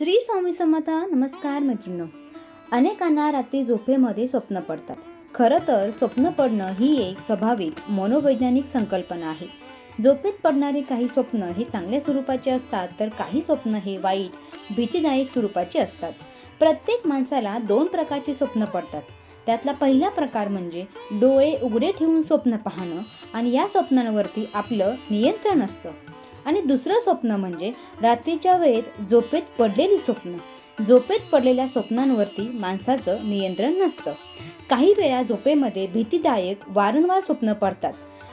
श्री स्वामी समर्थ नमस्कार मैत्रिणी अनेकांना रात्री झोपेमध्ये स्वप्न पडतात. खरं तर स्वप्न पडणं ही एक स्वाभाविक मनोवैज्ञानिक संकल्पना आहे. झोपेत पडणारे काही स्वप्न हे चांगल्या स्वरूपाचे असतात तर काही स्वप्न हे वाईट भीतीदायक स्वरूपाचे असतात. प्रत्येक माणसाला दोन प्रकारचे स्वप्न पडतात. त्यातला पहिला प्रकार म्हणजे डोळे उघडे ठेवून स्वप्न पाहणं आणि या स्वप्नांवरती आपलं नियंत्रण असतं. आणि दुसरं स्वप्न म्हणजे रात्रीच्या वेळेत झोपेत पडलेली स्वप्न. झोपेत पडलेल्या स्वप्नांवरती माणसाचं नियंत्रण नसतं. काही वेळा झोपेमध्ये भीतीदायक वारंवार स्वप्न पडतात.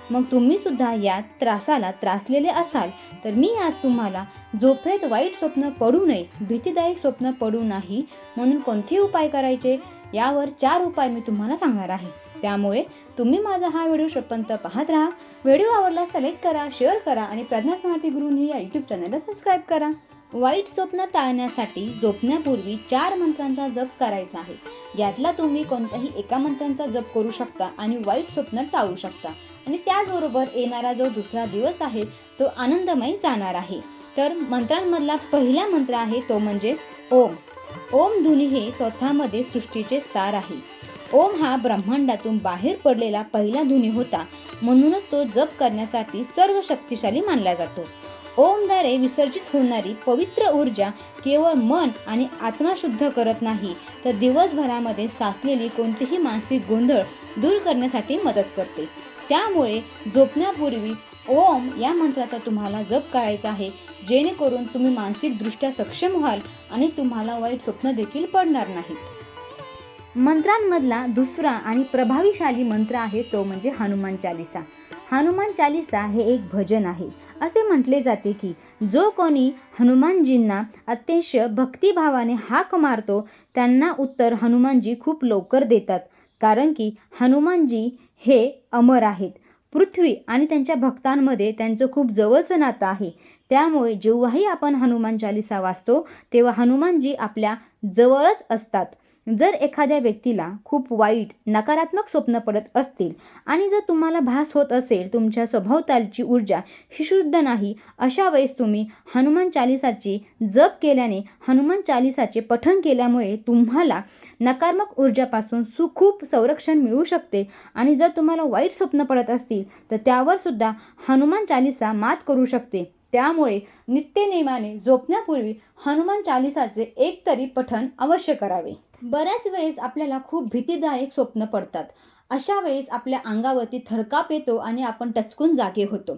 मग तुम्ही सुद्धा या त्रासाला त्रासलेले असाल तर मी आज तुम्हाला झोपेत वाईट स्वप्न पडू नये भीतीदायक स्वप्न पडू नाही म्हणून कोणते उपाय करायचे? यावर चार उपाय मी तुम्हाला सांगणार आहे. त्यामुळे तुम्ही माझा हा व्हिडिओ शेवटपर्यंत पाहत राहा. व्हिडिओ आवडल्यास सिलेक्ट लाईक करा शेअर करा आणि प्रज्ञा स्मार्टी गुरुंनी या यूट्यूब चॅनलला सबस्क्राईब करा. वाईट स्वप्न टाळण्यासाठी झोपण्यापूर्वी चार मंत्रांचा जप करायचा आहे. यातला तुम्ही कोणत्याही एका मंत्रांचा जप करू शकता आणि वाईट स्वप्न टाळू शकता. आणि त्याचबरोबर येणारा जो दुसरा दिवस आहे तो आनंदमय जाणार आहे. तर मंत्रांमधला पहिला मंत्र आहे तो म्हणजे ओम. ओम धुनी हे स्वतःमध्ये सृष्टीचे सार आहे. ओम हा ब्रह्मांडातून बाहेर पडलेला पहिला ध्वनी होता. म्हणूनच तो जप करण्यासाठी सर्व शक्तिशाली मानला जातो. ओमद्वारे विसर्जित होणारी पवित्र ऊर्जा केवळ मन आणि आत्मा शुद्ध करत नाही तर दिवसभरामध्ये साचलेली कोणतीही मानसिक गोंधळ दूर करण्यासाठी मदत करते. त्यामुळे झोपण्यापूर्वी ओम या मंत्राचा तुम्हाला जप करायचा आहे जेणेकरून तुम्ही मानसिकदृष्ट्या सक्षम व्हाल आणि तुम्हाला वाईट स्वप्न देखील पडणार नाहीत. मंत्रांमधला दुसरा आणि प्रभावीशाली मंत्र आहे तो म्हणजे हनुमान चालिसा. हनुमान चालिसा हे एक भजन आहे. असे म्हटले जाते की जो कोणी हनुमानजींना अत्यंत भक्तिभावाने हाक मारतो त्यांना उत्तर हनुमानजी खूप लवकर देतात कारण की हनुमानजी हे अमर आहेत. पृथ्वी आणि त्यांच्या भक्तांमध्ये त्यांचं खूप जवळचं नातं आहे. त्यामुळे जेव्हाही आपण हनुमान चालिसा वाचतो तेव्हा हनुमानजी आपल्या जवळच असतात. जर एखाद्या व्यक्तीला खूप वाईट नकारात्मक स्वप्न पडत असतील आणि जर तुम्हाला भास होत असेल तुमच्या स्वभावतालची ऊर्जा ही शुद्ध नाही अशा वेळेस तुम्ही हनुमान चालिसाची जप केल्याने हनुमान चालिसाचे पठण केल्यामुळे तुम्हाला नकारात्मक ऊर्जापासून सु खूप संरक्षण मिळू शकते. आणि जर तुम्हाला वाईट स्वप्न पडत असतील तर त्यावर सुद्धा हनुमान चालिसा मात करू शकते. त्यामुळे नित्यनेमाने झोपण्यापूर्वी हनुमान चालिसाचे एक तरी पठण अवश्य करावे. बऱ्याच वेळेस आपल्याला खूप भीतीदायक स्वप्न पडतात. अशा वेळेस आपल्या अंगावरती थरकाप येतो आणि आपण टचकून जागे होतो.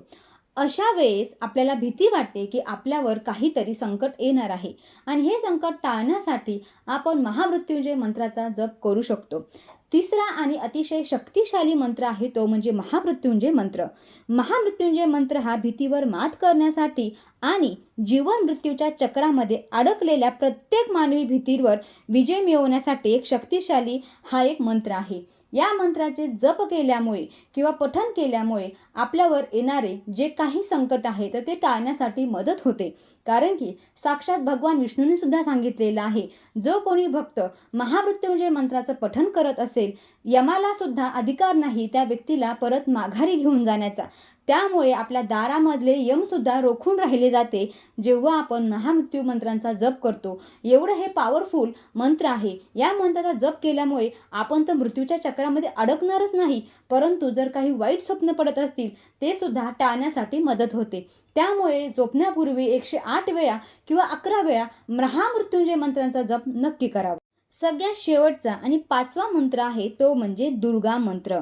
अशा वेळेस आपल्याला भीती वाटते की आपल्यावर काहीतरी संकट येणार आहे. आणि हे संकट टाळण्यासाठी आपण महामृत्युंजय मंत्राचा जप करू शकतो. तिसरा आणि अतिशय शक्तिशाली मंत्र आहे तो म्हणजे महामृत्युंजय मंत्र. महामृत्युंजय मंत्र हा भीतीवर मात करण्यासाठी आणि जीवन मृत्यूच्या चक्रामध्ये अडकलेल्या प्रत्येक मानवी भीतीवर विजय मिळवण्यासाठी एक शक्तिशाली हा एक मंत्र आहे. या मंत्राचे जप केल्यामुळे किंवा पठन केल्यामुळे आपल्यावर येणारे जे काही संकट आहे तर ते टाळण्यासाठी मदत होते. कारण की साक्षात भगवान विष्णूने सुद्धा सांगितलेलं आहे जो कोणी भक्त महामृत्युंजय मंत्राचं पठन करत असेल यमाला सुद्धा अधिकार नाही त्या व्यक्तीला परत माघारी घेऊन जाण्याचा. त्यामुळे आपल्या दारामधले यमसुद्धा रोखून राहिले जाते. जेव्हा आपण महामृत्यू मंत्रांचा जप करतो एवढं हे पॉवरफुल मंत्र आहे. या मंत्राचा जप केल्यामुळे आपण तर मृत्यूच्या चक्रामध्ये अडकणारच नाही परंतु जर काही वाईट स्वप्न पडत असतील ते सुद्धा टाळण्यासाठी मदत होते. त्यामुळे झोपण्यापूर्वी एकशे आठ वेळा किंवा अकरा वेळा महामृत्युंजय मंत्रांचा जप नक्की करावा. सगळ्यात शेवटचा आणि पाचवा मंत्र आहे तो म्हणजे दुर्गा मंत्र.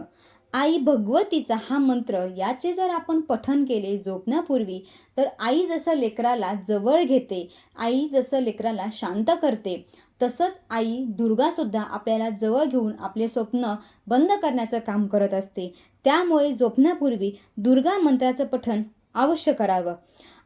आई भगवतीचा हा मंत्र याचे जर आपण पठन केले झोपण्यापूर्वी तर आई जसं लेकराला जवळ घेते आई जसं लेकराला शांत करते तसंच आई दुर्गासुद्धा आपल्याला जवळ घेऊन आपले स्वप्न बंद करण्याचं काम करत असते. त्यामुळे झोपण्यापूर्वी दुर्गा मंत्राचं पठन अवश्य करावं.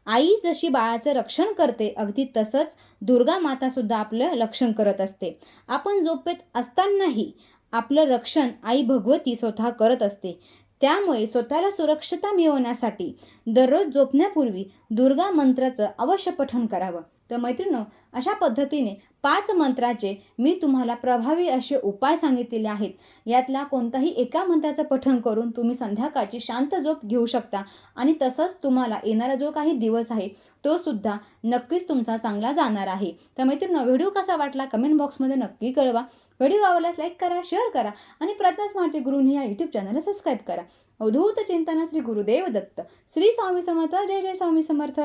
आई जशी बाळाचं रक्षण करते अगदी तसंच दुर्गा मातासुद्धा आपलं रक्षण करत असते. आपण झोपेत असतानाही आपलं रक्षण आई भगवती स्वतः करत असते. त्यामुळे स्वतःला सुरक्षता मिळवण्यासाठी दररोज झोपण्यापूर्वी दुर्गा मंत्राचं अवश्य पठण करावं. तर मैत्रिणो अशा पद्धतीने पाच मंत्राचे मी तुम्हाला प्रभावी असे उपाय सांगितलेले आहेत. यातला कोणताही एका मंत्राचं पठण करून तुम्ही संध्याकाळची शांत झोप घेऊ शकता आणि तसंच तुम्हाला येणारा जो काही दिवस आहे तो सुद्धा नक्कीच तुमचा चांगला जाणार आहे. तर मैत्रिणो व्हिडिओ कसा वाटला? कमेंट बॉक्समध्ये नक्की कळवा. व्हिडिओ आवडल्यास लाईक करा शेअर करा आणि प्रज्ञा स्मार्टी गुरुनी या यूट्यूब चॅनलला सबस्क्राईब करा. अवधूत चिंतन श्री गुरुदेव दत्त. श्री स्वामी समर्थ. जय जय स्वामी समर्थ.